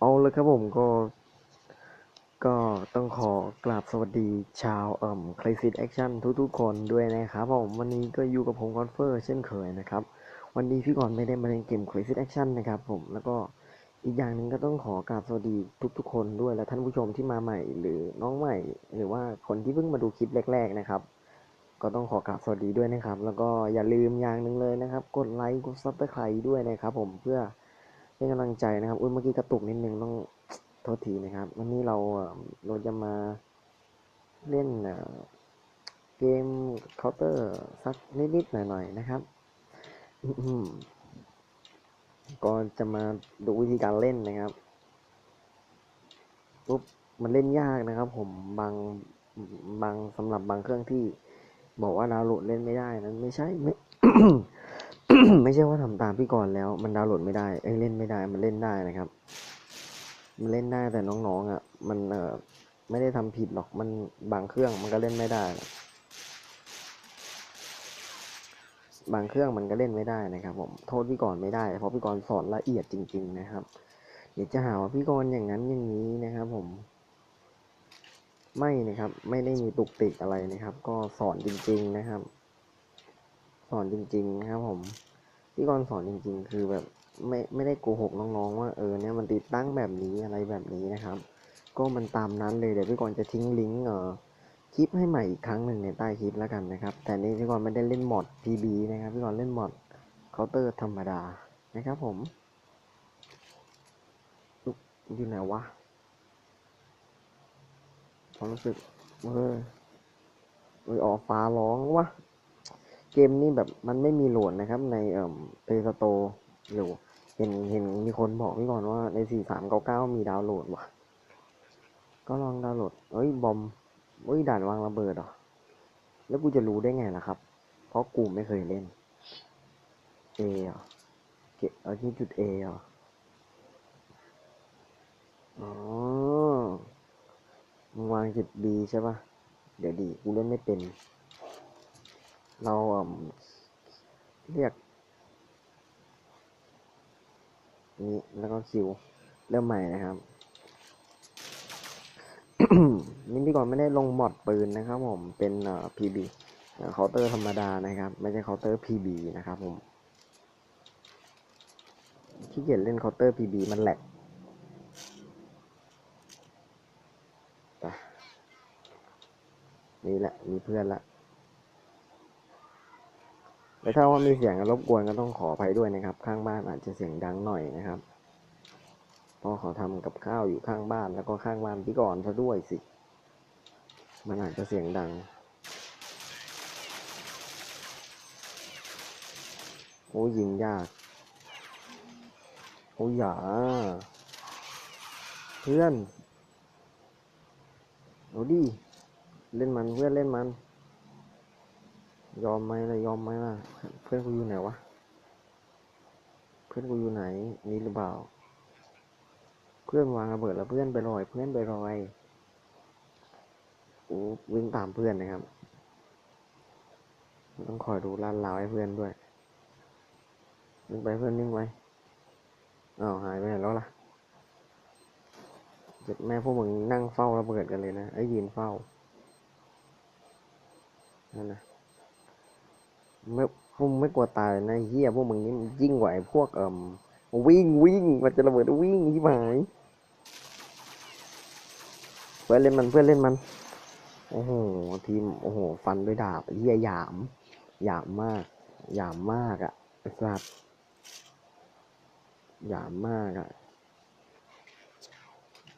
เอาเลยครับผมก็ ก็ต้องขอกราบสวัสดีชาวเอ่มคล s ิ s แอคชั่นทุกๆคนด้วยนะครับผมวันนี้ก็อยู่กับผมคอนเฟอร์เช่นเคยนะครับ วันนี้พี่ก่อนไม่ได้มาเล่นเกมคล s ิ s แอคชั่นนะครับผมแล้วก็อีกอย่างหนึ่งก็ต้องขอกราบสวัสดีทุก ๆ คนด้วยและท่านผู้ชมที่มาใหม่ หรือน้องใหม่ หรือว่าคนที่เพิ่งมาดูคลิปแรก ๆนะครับ ก็ต้องขอกราบสวัสดีด้วยนะครับ แล้วก็อย่าลืมอย่างหนึ่งเลยนะครับ กดไลค์กดซับสไครต์ด้วยนะครับ ผมเพื่อ เป็นกำลังใจนะครับ อุ้ยเมื่อกี้กระตุกนิดนึงต้องโทษทีนะครับ วันนี้เราเราจะมาเล่นเกมเคาน์เตอร์สักนิดๆหน่อยๆนะครับอื้อหือก็จะมาดูวิธีการเล่นนะครับปุ๊บมันเล่นยากนะครับ ผมบางบางสำหรับบางเครื่องที่ บอกว่าดาวน์โหลดเล่นไม่ได้นั้นไม่ใช่ไม่ ไม่ใช่ว่าทำตามพี่ก่อนแล้ว มันดาวน์โหลดไม่ได้เอ้ยเล่นไม่ได้ มันเล่นได้นะครับ มันเล่นได้แต่น้องๆอะ มันเออไม่ได้ทำผิดหรอกมันบางเครื่องมันก็เล่นไม่ได้นะบางเครื่องมันก็เล่นไม่ได้นะครับ ผมโทษพี่กรณ์ไม่ได้เพราะพี่กรณ์สอนละเอียดจริง ๆ นะครับ เดี๋ยวจะหาว่าพี่กรณ์อย่างนั้นอย่างนี้นะครับ ผมไม่นะครับ ไม่ได้มีตุกติกอะไรนะครับ ก็สอนจริง ๆ นะครับ สอนจริงๆนะครับผมพี่กรณ์สอนจริง ๆ คือแบบไม่ไม่ได้โกหกน้องๆว่าเออเนี่ยมันติดตั้งแบบนี้อะไรแบบนี้นะครับ ก็มันตามนั้นเลยเดี๋ยวพี่กรณ์จะทิ้งลิงก์เอ่อคลิปให้ใหม่อีกครั้งหนึ่งในใต้คลิปแล้วกันนะครับ แต่นี้พี่กรณ์ไม่ได้เล่นมอด PB นะครับพี่กรณ์เล่นมอดเคาน์เตอร์ธรรมดานะครับผมอุ๊ยอยู่ไหนวะความรู้สึกเออเออออกฟ้าร้องวะ เกมนี้แบบมันไม่มีโหลดนะครับ ในเอ่อ Play Store หรือเห็นเห็นมีคนบอกพี่ก่อนว่าในสี่สามเก้าเก้ามีดาวน์โหลดว่ะ ก็ลองดาวน์โหลด เอ้ย บอมเอ้ย ด่านวางระเบิดเหรอแล้วกูจะรู้ได้ไงล่ะครับ เพราะกูไม่เคยเล่น A เหรอเกเออที่จุด A เหรออ๋อมึงวางจุด B ใช่ปะเดี๋ยวดี กูเล่นไม่เป็น เราเรียกนี้แล้วก็คิว เริ่มใหม่นะครับนี่พี่ก่อนไม่ได้ลงมอดปืนนะครับ ผมเป็นเอ่อ PB เอ่อเคาน์เตอร์ธรรมดานะครับ ไม่ใช่เคาน์เตอร์ PB นะครับผมขี้เกียจเล่นเคาน์เตอร์ PB มันแหลกนี่แหละมีเพื่อนละ แล้วถ้าว่ามีเสียงรบกวนก็ต้องขออภัยด้วยนะครับ ข้างบ้านอาจจะเสียงดังหน่อยนะครับเพราะเขาทำกับข้าวอยู่ข้างบ้านแล้วก็ข้างบ้านพี่ก่อนซะด้วยสิ มันอาจจะเสียงดังโอ้ยิงยากโอ้หยาเพื่อนเอาดิเล่นมันเพื่อนเล่นมัน ยอมไหมล่ะยอมไหมล่ะ เพื่อนกูอยู่ไหนวะ เพื่อนกูอยู่ไหน นี่หรือเปล่า เพื่อนวางระเบิดแล้วเพื่อนไปลอย เพื่อนไปลอยกูวิ่งตามเพื่อนนะครับ ต้องคอยดูลาดราวให้เพื่อนด้วยนิ่งไปเพื่อนนิ่งไว้อ้าวหายไปไหนแล้วล่ะเจ็ดแม่พวกมึงนั่งเฝ้าระเบิดกันเลยนะไอ้ยยืนเฝ้านั่นนะ ไม่พวกไม่กลัวตายนะเฮียพวกมึงนี่ยิ่งกว่าไอ้พวกเอ่มวิ่งวิ่งมันจะระเบิดวิ่งที่หมายเพื่อนเล่นมันเพื่อนเล่นมัน โอ้โหทีมโอ้โหฟันด้วยดาบเหี้ยหยามหยามมากหยามมากอะ่ะไอ้สัสหยามมากอะ่ะ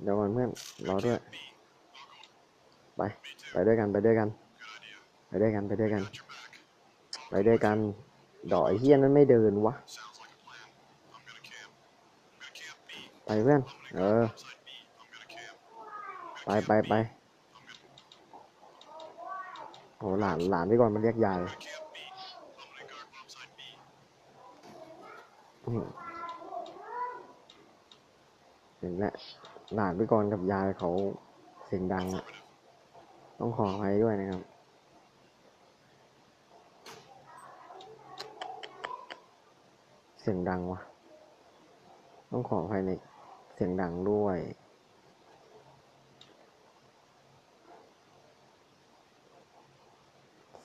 เดี๋ยวก่อนเพื่อนรอด้วยไปไปด้วยกันไปด้วยกันไปด้วยกันไปด้วยกัน ไปด้วยกันดอกไอ้เหี้ยนั้นไม่เดินวะ ไปเพื่อน เออ ไปไปไปโหหลานหลานพี่ก่อนมันเรียกยายเห็นแล้วหลานพี่กรณ์กับยายเขาเสียงดังอะต้องขออภัยด้วยนะครับ สียงดังวะ ต้องขออภัยในเสียงดังด้วย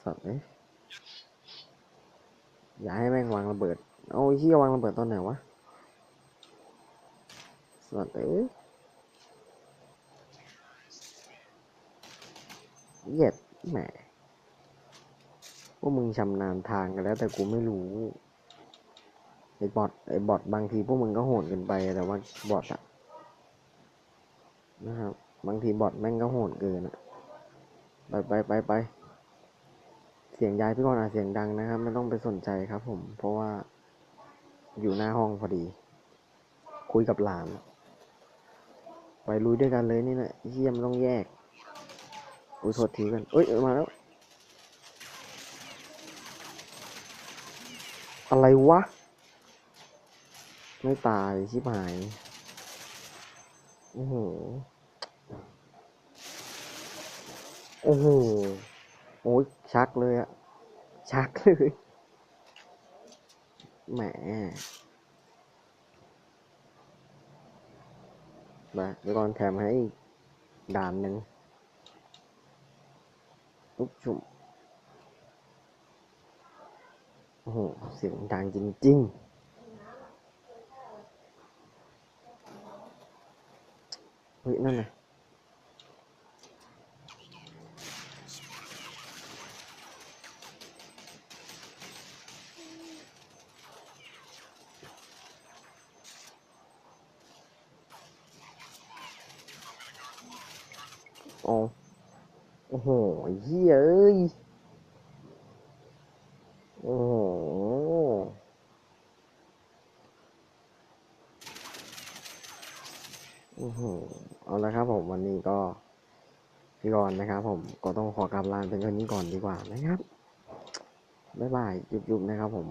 สัตว์เอ้ยอย่าให้แม่งวางระเบิดเอาไอ้เหี้ยวางระเบิดตอนไหนวะ สัตว์เอ้ยเหย็ดแหมพวกมึงชำนาญทางกันแล้วแต่กูไม่รู้ ไอ้บอทไอ้บอทบางทีพวกมึงก็โหดเกินไปแต่ว่าบอทอะนะครับ บางทีบอทแม่งก็โหดเกินอะไปไปไปไปเสียงยายพี่กรณ์อาเสียงดังนะครับ ไม่ต้องไปสนใจครับ ผม เพราะว่าอยู่หน้าห้องพอดี คุยกับหลาน ไปลุยด้วยกันเลยนี่แหละเยี่ยมนต้องแยกอุ้ยโทษทีกันเอ้ยมาแล้ว อะไรวะ ไม่ตายชิบหายโอ้โหโอ้โหโอ้ยชักเลยอะชักเลยแหมมาเดี๋ยวก่อนแถมให้ด่านหนึ่งอุ๊บชุมโอ้โห เสียงดังจริง ๆ เฮ้ยนั่นน่ะอ๋อโอ้โหเหี้ยเอ้ย โอ้โห โอ้โห เอาละครับผมวันนี้ก็พี่กรณ์นะครับ ผมก็ต้องขอกลับลาเป็นเท่านี้ก่อนดีกว่านะครับบ๊ายบายยุบๆนะครับผม